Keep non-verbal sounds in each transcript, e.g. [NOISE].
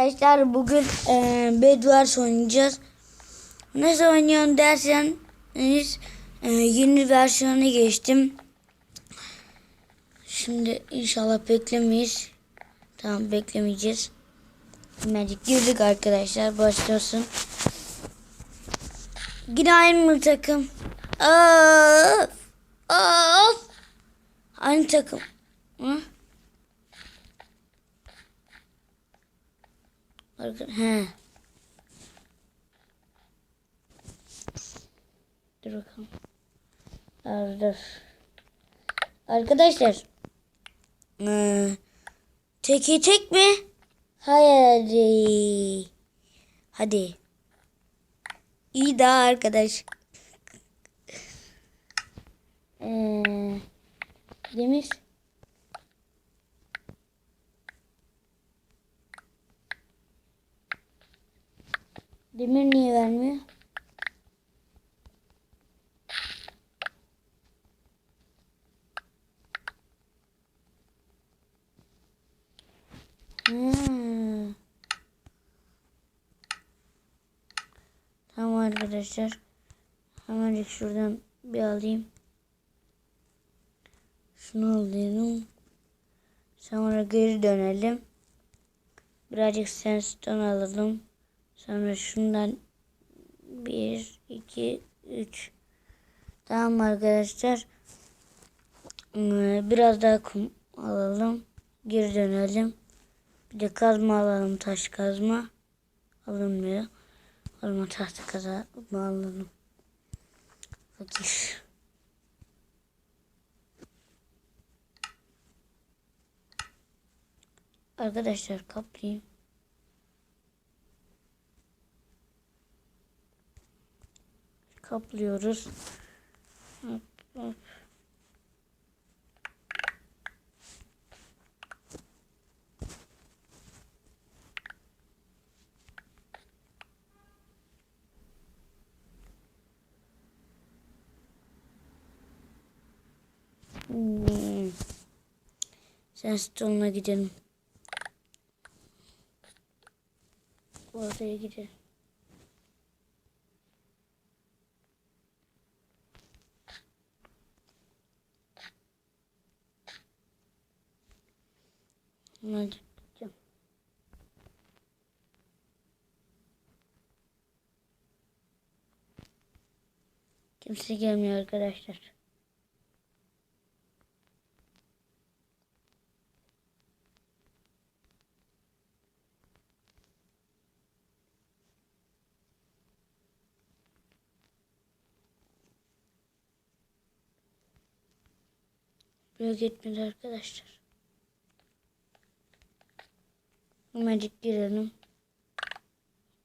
Arkadaşlar bugün e, Bedwars oynayacağız. Nasıl oynuyorsun derseniz e, yeni versiyona geçtim. Şimdi inşallah beklemeyiz. Tamam beklemeyeceğiz. Hemen girdik arkadaşlar başlasın. Aynı mı takım? Of! Of! Aynı takım. Hı? Arka- He. Dur bakalım. Dur. Arkadaşlar. Ee, teki tek mi? Hayır. Hadi. İyi daha arkadaş. Ee, Demir. Demir niye vermiyor? Hmm. Tamam arkadaşlar. Hemen şuradan bir alayım. Şunu alayım. Sonra geri dönelim. Birazcık sandstone alalım. Sonra şundan bir, iki, üç. Tamam arkadaşlar. Ee, Biraz daha kum alalım. Geri dönelim. Bir de kazma alalım. Taş kazma. Alınmıyor. Alma tahta kazma alalım. Fakir. Arkadaşlar kaplayayım. Kaplıyoruz. Hop, hop. Sen stone'una gidelim. Oraya gidelim. Hadi gideceğim. Kimse gelmiyor arkadaşlar. Buraya gitmedi arkadaşlar. Hemencik girelim.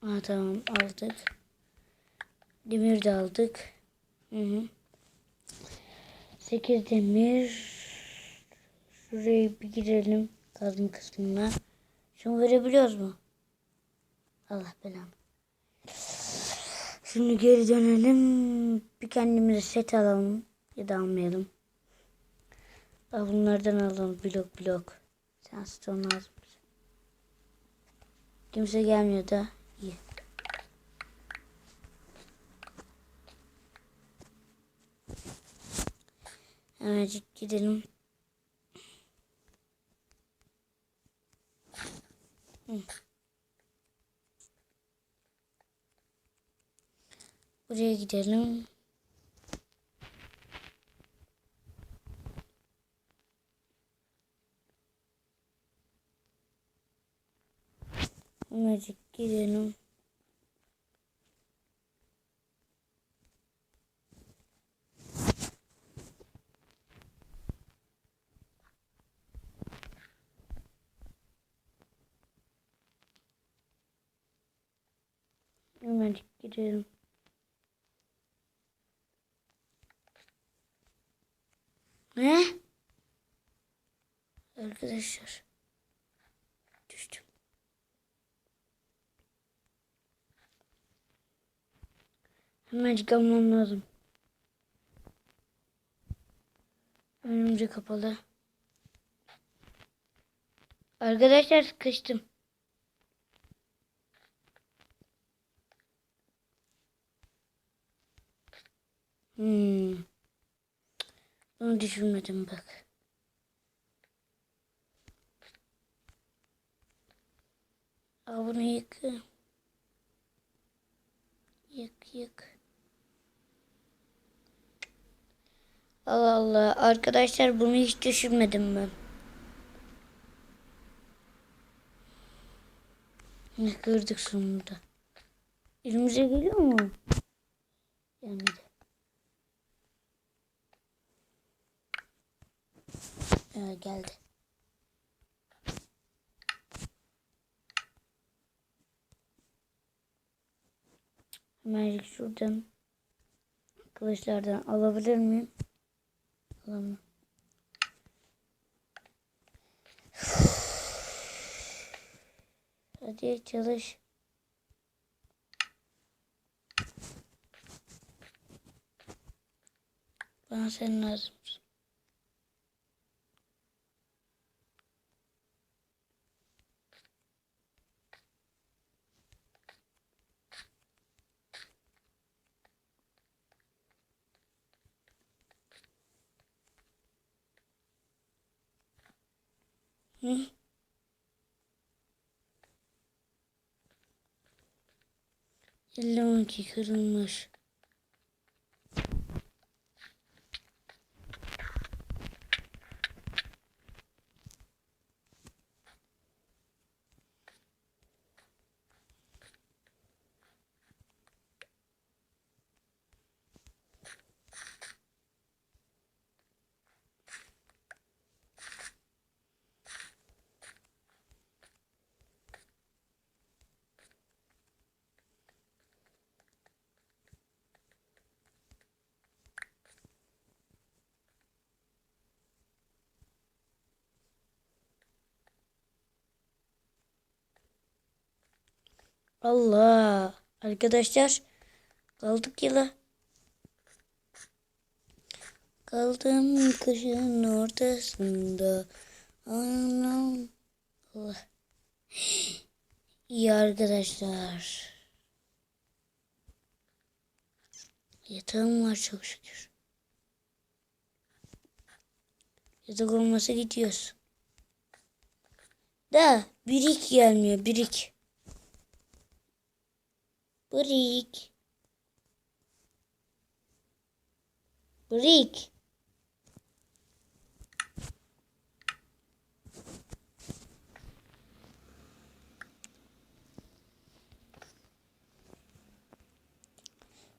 Aa, tamam aldık. Demir de aldık. Hı hı. 8 demir. Şuraya bir girelim. Kazma kısmına. Şunu verebiliyoruz mu? Allah belanı. Şimdi geri dönelim. Bir kendimize set alalım. Ya da almayalım. Al bunlardan alalım. Blok blok. Sen stone lazım. Kimse gelmiyor da. İyi. Hemencik gidelim. Buraya gidelim. Hemencik gidelim. Hemencik gidelim. Ne? Arkadaşlar. Hemen çıkarmam lazım. Önümce kapalı. Arkadaşlar sıkıştım. Hmm. Bunu düşünmedim bak. Aa, yık. Yık yık. Allah Allah. Arkadaşlar bunu hiç düşünmedim ben. Ne kırdık sonunda. Elimize geliyor mu? Gelmedi. Evet geldi. Hemen şuradan kılıçlardan alabilir miyim? Alamam. Hadi çalış. Bana sen lazımsın. Hı? Elli ki kırılmış. Allah. Arkadaşlar kaldık yıla. Kaldım kışın ortasında. Anam. Allah. İyi arkadaşlar. Yatağım var çok şükür. Yatak olmasa gidiyoruz. Da birik gelmiyor birik. Brick. Brick.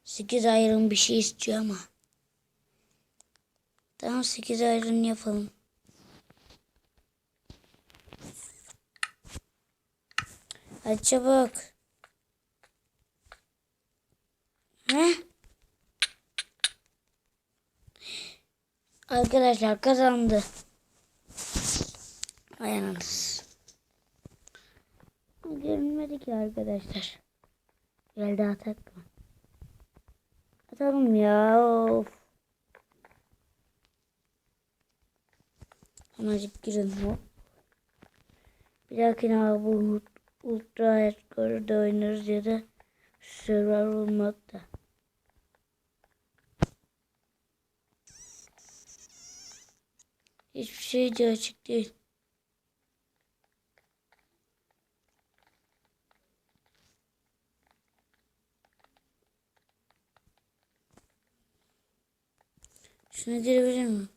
Sekiz ayrım bir şey istiyor ama. Tamam sekiz ayrım yapalım. Hadi çabuk. Arkadaşlar kazandı. Ayanınız. Görünmedi ki arkadaşlar. Geldi atak mı? Atalım ya. Of. Hemencik girin hop. Bir dahakine bu Ultra Hardcore'da oynarız ya da Survival modda. Hiçbir şey de açık değil. Şuna girebilir miyim?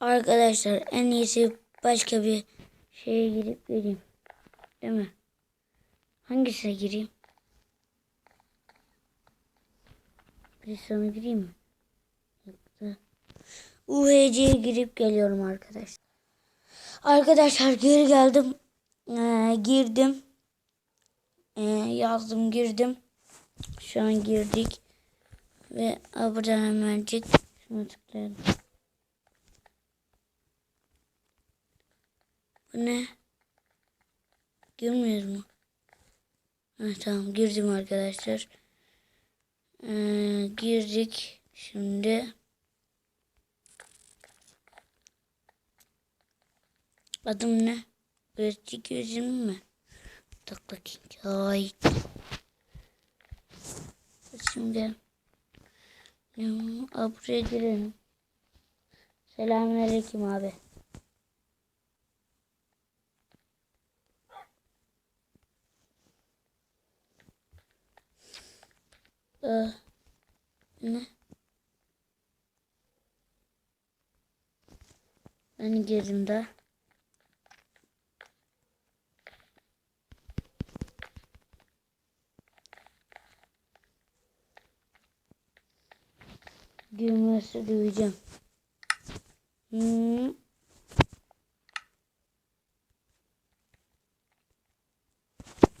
Arkadaşlar en iyisi başka bir şeye girip geleyim. Değil mi? Hangisine gireyim? Bir sana gireyim mi? UHC'ye girip geliyorum arkadaşlar. Arkadaşlar geri geldim. Ee, girdim. Ee, yazdım girdim. Şu an girdik. Ve buradan hemencik şunu tıklayalım. Ne? Girmiyor mu? Ha, tamam girdim arkadaşlar. Ee, girdik şimdi. Adım ne? Öğretici gözüm mü? Takla King. Ay. Şimdi. Hmm, Aa, buraya girelim. Selamünaleyküm abi. Ee, ne? Ben girdim de. Girmesi duyacağım. Hmm.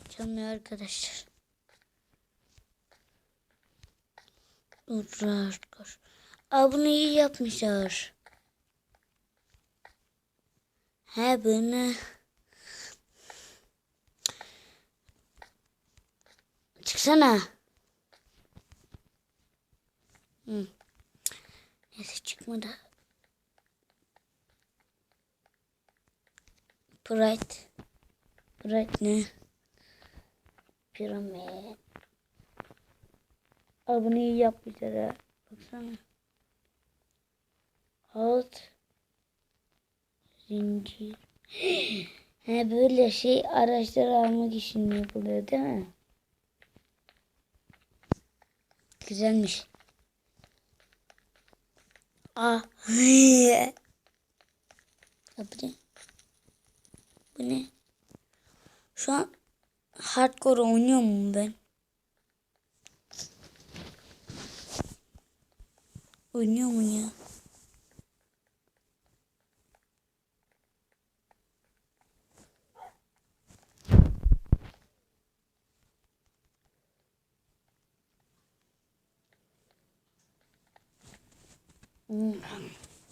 Çalmıyor arkadaşlar. Koş. Aa bunu iyi yapmışlar. He bunu. Çıksana. Hı. Neyse çıkmadı. Pride. Pride ne? Piramit. Aboneyi yapmışlar ha. Baksana. Alt. Zincir. [GASPS] He böyle şey araçları almak için yapılıyor değil mi? Güzelmiş. Ya [LAUGHS] bu ne? Bu ne? Şu an hardcore oynuyor mu ben? Oynuyor mu ya?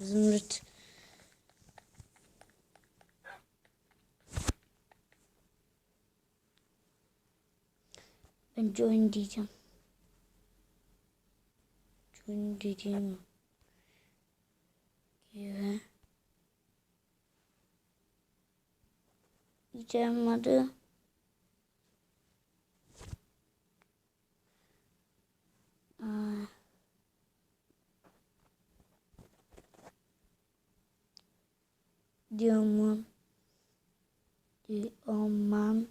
Zümrüt. Ben join diyeceğim. Join diyeceğim. Güven. Diyeceğim adı. Aa. Diamond. Diamond.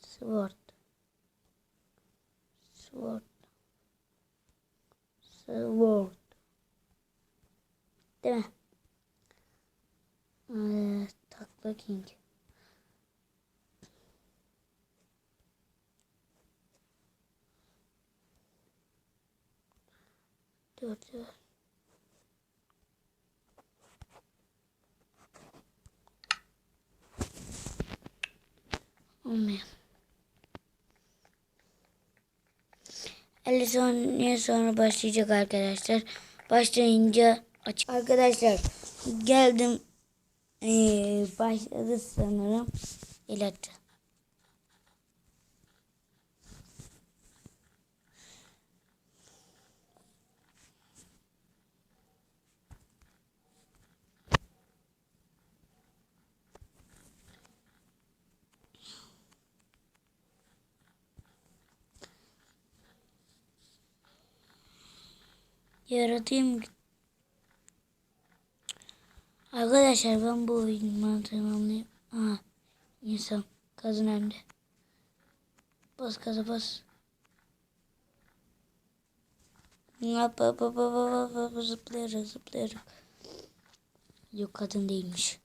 Sword. Sword. Sword. Değil mi? Ee, uh, takla king. Dur dur. Olmuyor. Oh, 50 saniye sonra başlayacak arkadaşlar. Başlayınca aç. Arkadaşlar geldim. Ee, başladı sanırım. İlaçtı. Yaratayım. Arkadaşlar ben bu oyunu mantığını anlayayım. Aa, insan. Kazın önde. Bas gaza bas. Hop hop hop hop hop zıplayarak zıplayarak. Yok kadın değilmiş.